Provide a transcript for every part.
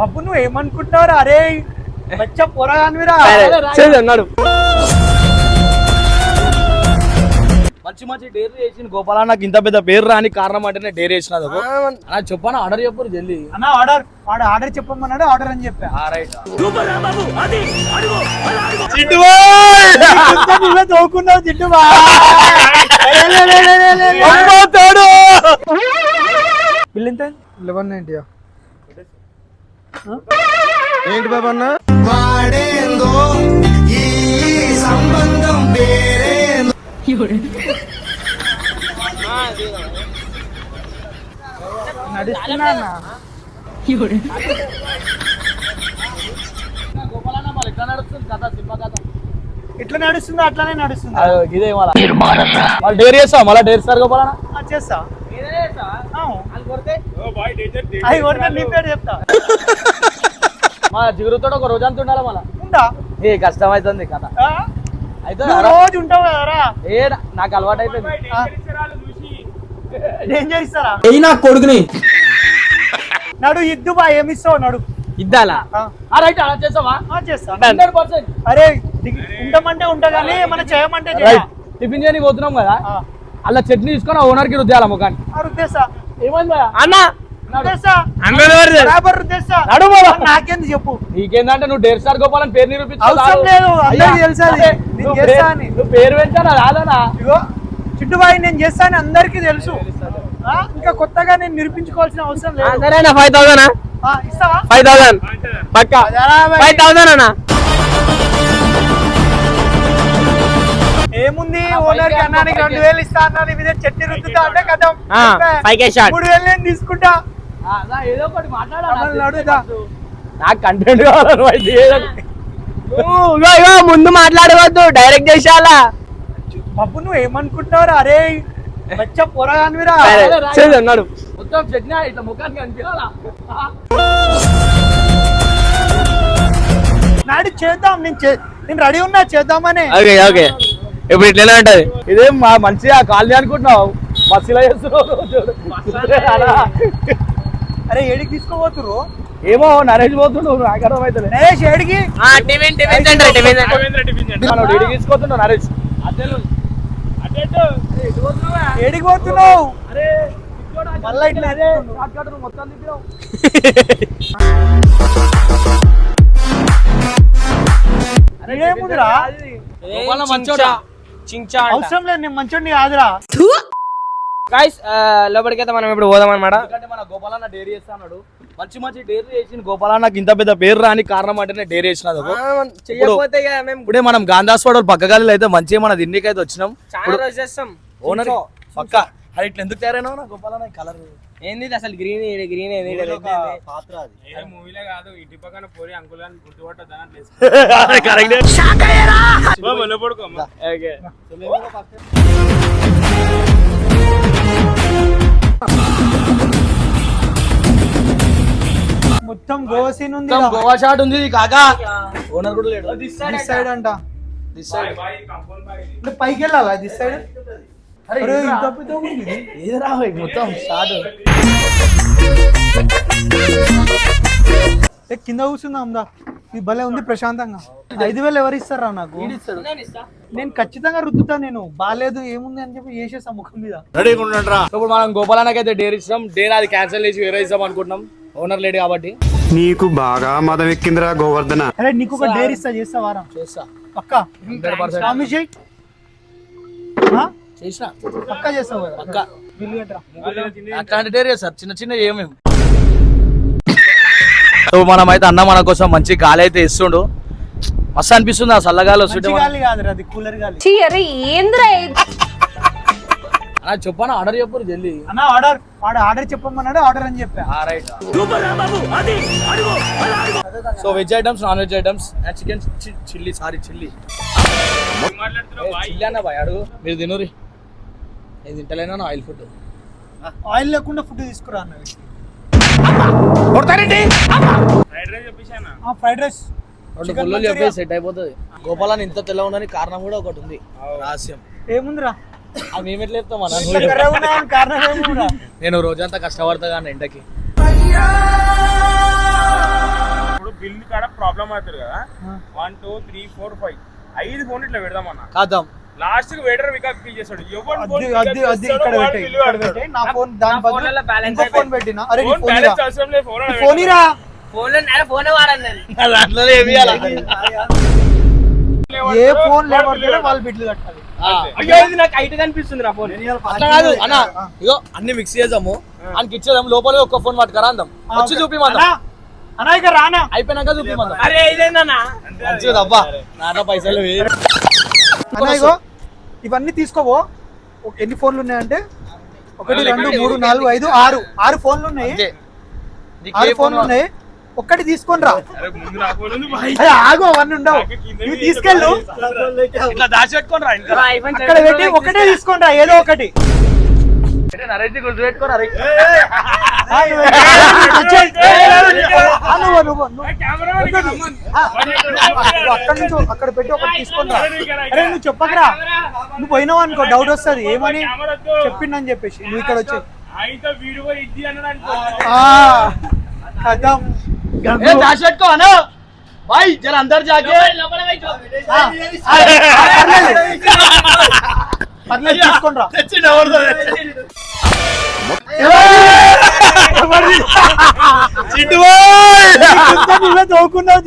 పప్పు నువ్వు ఏమనుకుంటున్నావు అరే పొరగానివిరా. చేసి అన్నాడు. మంచి మంచి డేర్ చేసిన గోపాల నాకు ఇంత పెద్ద పేరు రాని కారణం అంటేనే డేర్ చేసిన చెప్పాను ఆర్డర్ చెప్పరు జల్దీ. అన్న ఆర్డర్ వాడు ఆర్డర్ చెప్పమన్నాడు ఆర్డర్ అని చెప్పా. రైట్. ఇంత నువ్వే తోకున్నావు జిడ్డు బా. బిల్ ఎంత? లెవెన్ నైన్టీ ఏంటి బాబా అన్న నడుస్తున్నా అన్న. గోపాలన్న మళ్ళీ ఎట్లా నడుస్తుంది కథ సినిమా కథ ఇట్లా నడుస్తుందో అట్లానే నడుస్తుంది? ఇదే మళ్ళీ. మళ్ళీ డేర్ చేస్తావు? మళ్ళీ డేర్ సార్ గోపాలన్న చేస్తా. అవి కొడితే? నీ పేరు చెప్తా. మా జిగురుతో ఒక రోజు అంత ఉండాలి మళ్ళీ. ఉందా? ఏ కష్టం అవుతుంది కథ. ఆ? అయితే రోజు ఉంటావు కదరా ఏ నాకు అలవాటు అయిపోయింది. డేంజర్ ఇస్తారా? ఏ నా కొడుకుని. నడు ఇద్దు బా ఏమిస్తావు నడు. ఇద్దాలా? ఆ, రైట్ అలా చేస్తావా? ఆ, చేస్తా. Hundred percent. అరే. ఉండమంటే ఉంటా కానీ మనం చేయమంటే టిఫిన్ చేయడానికి పోతున్నాం కదా. ఆ, అలా చట్నీ తీసుకొని ఓనర్కి రుద్దాల ముఖాన్ని ఏమైంది? అన్న. నాకేంది చెప్పు. నీకేందంటే నువ్వు డేర్ స్టార్ గోపాల్ అని పేరు నిరూపించావు పేరు పెంచానా రాదనా ఇగో చిట్టుబాయి నేను చేస్తాను అందరికీ తెలుసు. ఆ, ఇంకా కొత్తగా నేను నిరూపించుకోవాల్సిన అవసరం లేదు. సరేనా ఫైవ్ థౌసండ్ ఆ, ఇస్తావా? ఫైవ్ థౌసండ్ పక్క. ఫైవ్ థౌసండ్ అన్న. ఏముంది? ఓనర్కి అన్నానికి. రెండు వేలు ఇస్తా అన్నాను మీద చెట్టు రుద్దుతా అంటే షాట్. మూడు వేలు నేను తీసుకుంటా. అలా ఏదో ఒకటి నడుదా. నాకు కంటెంట్ కావాలి ముందు మాట్లాడవద్దు డైరెక్ట్ చేసేయాలా? బాబు నువ్వు ఏమనుకుంటున్నావు అరే పొరగానివిరా. అన్నాడు మొత్తం చట్నీ ఇట్లా ముఖానికి అనిపించాలా నాడు చేద్దాం నేను చే- నేను రెడీ ఉన్నా చేద్దామని. Okay okay. ఇప్పుడు ఇట్లనే ఉంటది? ఇదేం మా మంచిగా కాలనీ అనుకుంటున్నావు. బస్సులో చేస్తున్నావు. అరే ఏడికి తీసుకోబోతురు ఏమో నరేష్ పోతుండు నాకు అర్థమవుతుంది నరేష్ ఏడికి? తీసుకొస్తుండు నరేష్ ఏడికి పోతున్నావు? మళ్ళా ఇట్లా మొత్తం తిప్పినావు. ఏముందిరా? మంచోడా? చించా అవసరం లేదు నేను మంచోడిని కాదురా. గైస్ లోపలికైతే మనం ఇప్పుడు పోదాం అనమాట ఎందుకంటే మన గోపాలన్న డైరీ చేస్తా అన్నాడు. మంచి మంచి డైరీ చేసిన గోపాలన్న నాకు ఇంత పెద్ద పేరు రాని కారణం అంటేనే డైరీ చేసిన మేము ఇప్పుడే మనం గాంధాస్వాడ పక్క గల్లీలో అయితే మంచిగా మన దిండికి అయితే వచ్చినాం ఓనర్ పక్క. అది ఇట్లా ఎందుకు తయారైనా నా గోపాలన్న కలర్ ఏంది ఇది అసలు గ్రీన్ గ్రీన్ ఏంది ఏంది? పాత్ర అది. మూవీలే కాదు ఇంటి పక్కన పోరి అంకుల్ పడుకో ఓకే. మొత్తం గోవా సీన్ ఉంది మొత్తం గోవా షాట్ ఉంది కాకా. ఓనర్ కూడా లేడు. దిస్ సైడ్ అంట. దిస్ సైడ్ అంటే పైకి వెళ్ళాలా? దిస్ సైడ్ ఇది. రా మొత్తం షాట్. ఏ, కింద కూర్చుందాం దా ఇది భలే ఉంది ప్రశాంతంగా. ఐదు వేలు ఎవరు ఇస్తారా నాకు? నేను ఖచ్చితంగా రుద్దుతా నేను. బాగాలేదు ఏముంది అని చెప్పి చేసేసా ముఖం మీద. ఇప్పుడు మనం గోపాలన్నకి అయితే డేర్ ఇస్తాం. డేర్ అది క్యాన్సిల్ చేసి వేరే ఇస్తాం అనుకుంటున్నాం. ఓనర్ లేడు కాబట్టి. నీకు బాగా మదం ఎక్కిందిరా గోవర్ధన. అరే నీకు ఒక డేర్ ఇస్తా చేస్తా వారా? చేస్తా. పక్క. Hundred percent? చేసిన? పక్క చేస్తావు కదా? పక్క. అట్లాంటి డేర్ సార్ చిన్న చిన్న ఏమేమి సో మనం అయితే అన్న మన కోసం మంచి గాలి అయితే ఇస్తుండు. మస్తు అనిపిస్తుంది ఆ చల్లగాలి వస్తుంటే మంచి మనం- గాలి కాదురా అది కూలర్ గాలి. చీ అరే ఏంద్రా ఇది? అన్న చెప్పాను ఆర్డర్ చెప్పరు జల్దీ. అన్న ఆర్డర్ వాడు ఆర్డర్ చెప్పమన్నాడు ఆర్డర్ అని చెప్పా. So veg items non veg items and chicken chilli sorry chilli. Chilli అన్న బాయ్ అడుగు మీరు తినూరి. నేను తింటలేనా? Oil food. ఆయిల్ లేకుండా ఫుడ్ తీసుకురా అన్నది ఫ్రైడ్ రైస్ చెప్పేసానా ఫ్రైడ్ రైస్. రెండు పుల్లలు చెప్పేసి సెట్ అయిపోతుంది. గోపాలని ఇంత తెల్ల ఉండని కారణం కూడా ఒకటి ఉంది. రహస్యం. ఏముందిరా? అవి మేము ఎట్లా చెప్తాం? అన్న నేను రోజంతా కష్టపడతా కానీ ఎండకి ప్రాబ్లం అవుతుంది కదా? One two three four five ఐదు ఫోన్ ఇట్లా పెడదామన్నా కాదాం లాస్ట్కి వెయిటర్ వికప్ చేస్తాడు ఎవరు అది అది అది ఇక్కడ పెట్టే ఇక్కడ పెట్టే నా ఫోన్ దాని బదులు ఇంకో ఫోన్. పెట్టినా? అరే ఫోన్ ఫోన్ బ్యాలెన్స్ అవసరం లేదు ఫోన్ ఫోన్ ఇరా. ఫోన్లో ఫోన్ వాడాను నేను దాంట్లో ఏమి ఇయ్యాలి? ఏ ఫోన్ వాళ్ళు బిడ్లు కట్టాలి. అయ్యో ఇది నాకు హైట్ కనిపిస్తుంది నా ఫోన్. అట్లా కాదు. అన్న ఇగో అన్ని మిక్స్ చేద్దాము. ఆయనకి ఇచ్చేదాం లోపల ఒక్క ఫోన్ పట్టుకరా అందాం. వచ్చి చూపిమందాం. అన్నా, అన్నా ఇక రానా? అయిపోయినాక చూపిమందాం. అరే ఇదేందన్నా? మంచిది అబ్బా నాన్న పైసలు వేరు అన్నా ఇగో. ఇవన్నీ తీసుకోవో? ఎన్ని ఫోన్లు ఉన్నాయంటే? ఒకటి రెండు మూడు నాలుగు ఐదు ఆరు. ఆరు ఫోన్లు ఉన్నాయి. ఆరు ఫోన్లు ఉన్నాయి. ఒక్కటి తీసుకొని రా. ఆగు అవన్నీ ఉండవు. ఇవి తీసుకెళ్ళు. అక్కడ పెట్టి ఒకటే తీసుకొని రా ఏదో ఒకటి. నరేష్ గుర్తు పెట్టుకోరా రే. ఆ, నువ్వు వచ్చేయ్. ఆ, నువ్వు నువ్వు నువ్వు ఆ కెమెరా వాడికి రమ్మను. ఆ, నువ్వు అక్కడ నుంచి అక్కడ పెట్టి ఒకటి తీసుకొని రా. అరే నువ్వు చెప్పకరా? నువ్వు పోయినావు అనుకో డౌట్ వస్తుంది. ఏమని. చెప్పిండని చెప్పేసి. నువ్వు ఇక్కడ వచ్చి. అయితే వీడియో కూడా ఇది అన్నాడు అనుకో. కదం. ఏ దాచి పెట్టుకో అన్న బాయ్ జర అందరు జాకే. పర్లేదు. తీసుకొని రా. తెచ్చిండు ఎవరిదో చింటు ఇంత నువ్వే తోకున్నావు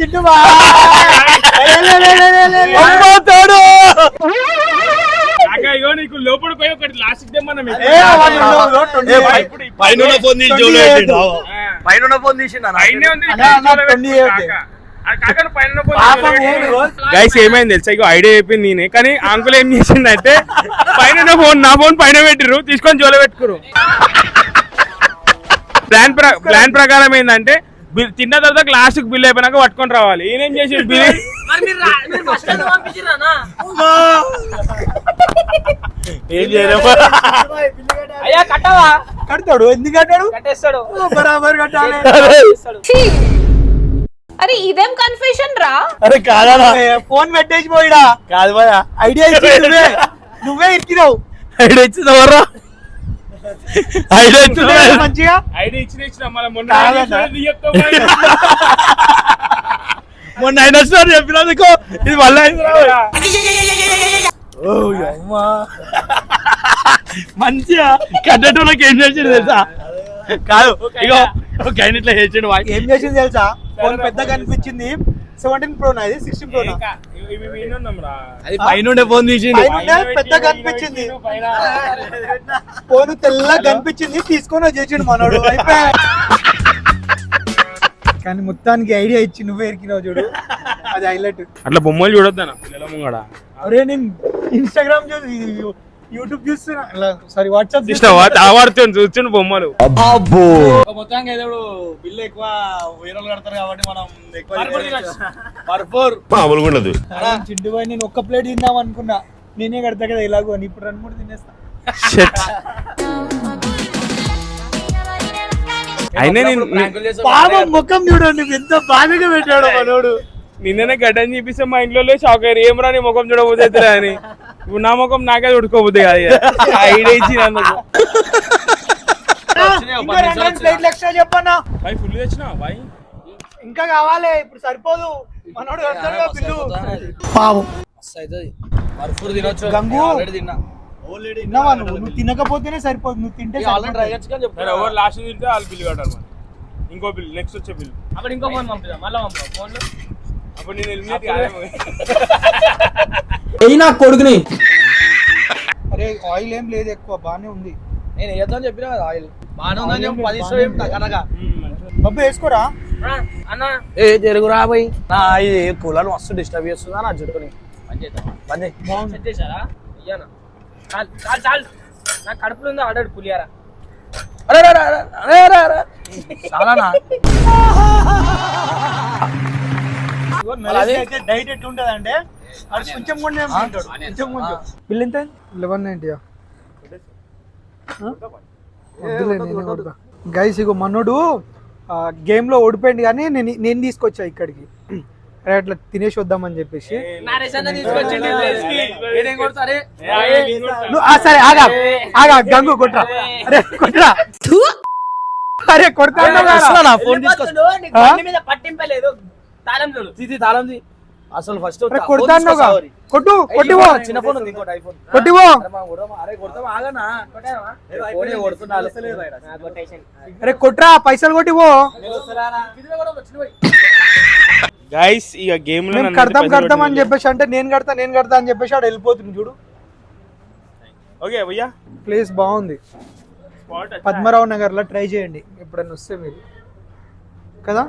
నీకు పోయి ఒకటి లాస్ట్. పైన ఫోన్ తీసి. పైన ఫోన్ గైస్ ఏమైంది తెలుసా? ఇగో ఐడియా చెప్పింది నేనే. కానీ అంకుల్ ఏం చేసిందంటే పైన ఫోన్ నా ఫోన్ పైన పెట్టిర్రు తీసుకొని జోలో పెట్టుకురు ప్లాన్ ప్ర ప్లాన్ ప్రకారం ఏంటంటే తిన్న తర్వాత లాస్ట్కి బిల్ అయిపోయినాక పట్టుకొని రావాలి. ఈయనేం చేసి బిల్? ఏం చేయలేము అయ్యా కట్టవా? కడతాడు. ఎందుకు కట్టాడు? కట్టేస్తాడు. బరాబర్ కట్టాలి. కట్టేస్తాడు. అరే ఇదేం కన్ఫ్యూషన్ రా? అరే కాదా ఫోన్ పెట్టేసి పోయిడా కాదు ఐడియా ఇచ్చి నువ్వే. నువ్వే ఇచ్చినావు ఐడియా ఇచ్చింది ఇచ్చింది మంచిగా? ఐడియా ఇచ్చిన ఇచ్చిన మళ్ళీ మొన్న అయినా సార్ చెప్పినందుకు. ఇది మళ్ళీ అమ్మా. మంచిగా. కట్టేటోళ్ళకి ఏం చేసిండు తెలుసా? కాదు ఇగో ఒక ఆయన ఇట్లా చేసిండు. ఏం చేసింది తెలుసా? పెద్దగా అనిపించింది. సెవెంటీన్ ప్రో నాది సిక్స్టీన్ ప్రో. అది పైన ఫోన్ అనిపించింది వీణు పైన. ఫోన్ తెల్లగా కనిపించింది తీసుకొని వచ్చేసిండు మనోడు. కానీ మొత్తానికి ఐడియా ఇచ్చి నువ్వే ఎరికినావు చూడు. అది హైలైట్ అట్లా బొమ్మలు చూడొద్దానా పిల్లల ముంగడ. అరే నేను ఇన్స్టాగ్రామ్ చూసి యూట్యూబ్ చూస్తున్నా. సారీ వాట్సాప్ తావాడుతుంది చూస్తుండు బొమ్మలు. మొత్తానికి అయితే ఇప్పుడు బిల్లు ఎక్కువ వేరే వాళ్ళు కడతారు కాబట్టి మనం ఎక్కువ మామూలుగా ఉండదు చిండు బాయ్ నేను ఒక్క ప్లేట్ తిందాం అనుకున్నా. నేనే కడతా కదా ఇలాగో. అని ఇప్పుడు రెండు మూడు తినేస్తా. అయినా నేను పాపం ముఖం చూడండి ఎంత బాధగా పెట్టాడు మనోడు. నిన్ననే గడ్డని చూపిస్తే మా ఇంట్లో షాక్ అయ్యారు. ఏం రాని ముఖం చూడబోతే అని. ఇప్పుడు నా ముఖం నాకే చుడుకోబోద్ది కాదు ఇక. ఐడియా ప్లేట్లు ఎక్స్ట్రా చెప్పన్నా. బాయ్ ఫుల్ ఇంకా కావాలి ఇప్పుడు సరిపోదు. మనోడు కడతాడు బిల్లు. పాపం. తినొచ్చు. గంగు. తిన్నావా నువ్వు? నువ్వు తినకపోతేనే సరిపోదు. నువ్వు తింటే ఎవరు లాస్ట్ తింటే వాళ్ళు బిల్లు కట్టాలి మరి. ఇంకో బిల్ నెక్స్ట్ వచ్చే బిల్ అక్కడ ఇంకో ఫోన్ పంపిద్దాం. మళ్ళీ పంపుదాం ఫోన్లో? అప్పుడు నేను ఎలిమినేట్ కాదేమో అరే ఆయిల్ ఏం లేదు ఎక్కువ బానే ఉంది. నేను వేద్దాం చెప్పినా కదా ఆయిల్. బాగానే ఉందని చెప్పి పది ఇష్టం ఏం తగ్గనగా బబ్బు వేసుకోరా? రా, అన్న. ఏ జరుగు రా పోయి నా ఇది కూలర్ మస్తు డిస్టర్బ్ చేస్తుందా నా జుట్టుని పని చేశారా? ఇయ్యానా. చాలు చాలు చాలు. నా కడుపులో ఉందో? ఆడాడు పులియారా అరే అరే రా, రా. చాలానా? అది? డైట్ ఎట్లుంటది అంటే అది కొంచెం కొంచెం తింటాడు. కొంచెం కొంచెం. బిల్ ఎంత? లెవెన్ గైస్ ఇగో మనోడు గేమ్లో ఓడిపోయింది కానీ నేను నేను తీసుకొచ్చా ఇక్కడికి. అరే అట్లా తినేసి వద్దామని చెప్పేసి. సరే ఆగా ఆగా గంగు కొట్రా. అరే కొట్రా. అరే కొడతా ఫోన్ పట్టింపలేదు తాళం చూడు తీసి తాళం తీ. అసలు ఫస్ట్ కొట్టు కొట్టివో చిన్న ఫోన్ ఉంది ఇంకోటి ఐఫోన్. కొట్టివో అరే ఆగనా? ఫోనే కొడుతున్నా. కొట్రా పైసలు కొట్టివో గైస్ ఇక గేమ్లో కడతాం కడతాం అని. చెప్పేసి అంటే నేను కడతా నేను కడతా అని చెప్పేసి ఆడు వెళ్ళిపోతుంది చూడు. ఓకే భయ్యా ప్లేస్ బాగుంది. స్పాట్ పద్మరావు నగర్లో ట్రై చేయండి. ఎప్పుడైనా వస్తే మీరు. కదా?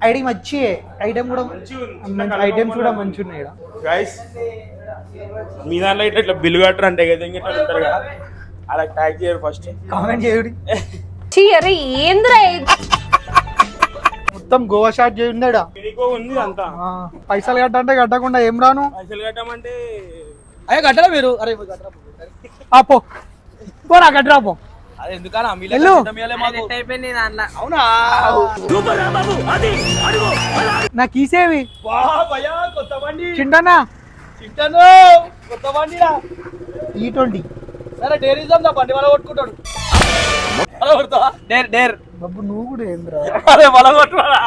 ఐడి మంచి ఐటమ్ కూడా ఐటమ్స్ కూడా మంచి ఉన్నాయి ఈడ. గైస్ మీ దాంట్లో ఇట్లా ఇట్లా బిల్లు కట్టరు అంటే కదా ఇంకా ఇట్లా ఉంటారు కదా? అలా ట్యాగ్ చేయరు ఫస్ట్ కామెంట్ చేయండి. చీ అరే ఏంద్రా? మొత్తం గోవా షాట్ చేయండి ఇంకో ఉంది అంతా. పైసలు కట్టంటే కట్టకుండా ఏం రాను? పైసలు కట్టమంటే అయ్యో కట్టరా మీరు? అరే పోయి కట్టరా పో. ఆ పో. పోరా కట్టరా పో. అదే ఎందుకన్నా మాకు? అయిపోయింది దాంట్లో అవునా? నాకు ఈసేవి. కొత్త బండి. చింటనా? చింటాను కొత్త బండిరా. ఈ ట్వంటీ సరే డైరీజం నా బండి వల్ల కొట్టుకుంటాడు. Dare dare. బాబు నువ్వు కూడా ఏంద్రా? అరే వల కొట్టుకోవాలా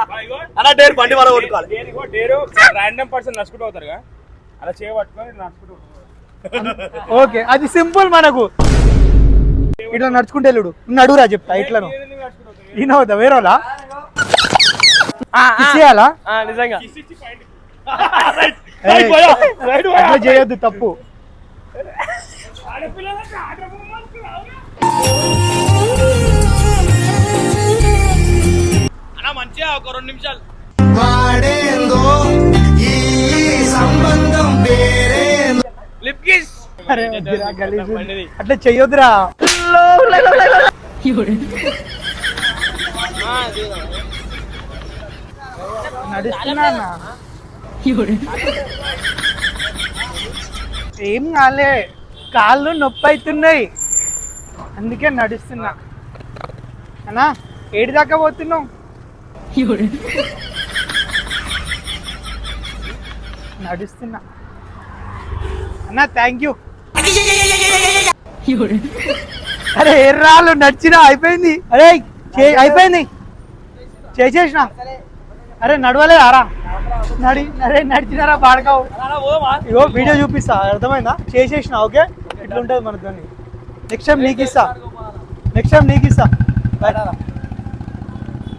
అలా డేర్ బండి వల్ల కొట్టుకోవాలి. Dare dare. ర్యాండమ్ పర్సన్ నడుచుకుంటూ అవుతారుగా అలా చేయబట్టుకొని నడుచుకుంటూ ఓకే అది సింపుల్ మనకు. ఇట్లా నడుచుకుంటే వెళ్ళుడు. నడురా చెప్తా ఇట్లను. ఈయన అవుతా వేరే వాళ్ళ? చేయాలా నిజంగా. చేయొద్దు తప్పు. మంచిగా ఒక రెండు నిమిషాలు. గలీజు. అట్లా చెయ్యొద్దురా. నడుస్తున్నా ఏం కాలే కాళ్ళు నొప్పి అవుతున్నాయి అందుకే నడుస్తున్నా. అన్నా ఏడు దాకా పోతున్నావు? నడుస్తున్నా. అన్నా థ్యాంక్ యూ అరే ఎర్రాళ్ళు నడిచినా అయిపోయింది. అరే చే- అయిపోయింది. చేసేసిన. అరే నడవలే ఆరా నడి అరే నడిచినారా పాడకావు. ఇగో వీడియో చూపిస్తా. అర్థమైందా? చేసేసిన ఓకే? ఇట్లా ఉంటుంది మనతో నెక్స్ట్ టైం నీకు ఇస్తా. నెక్స్ట్ టైం నీకు ఇస్తా.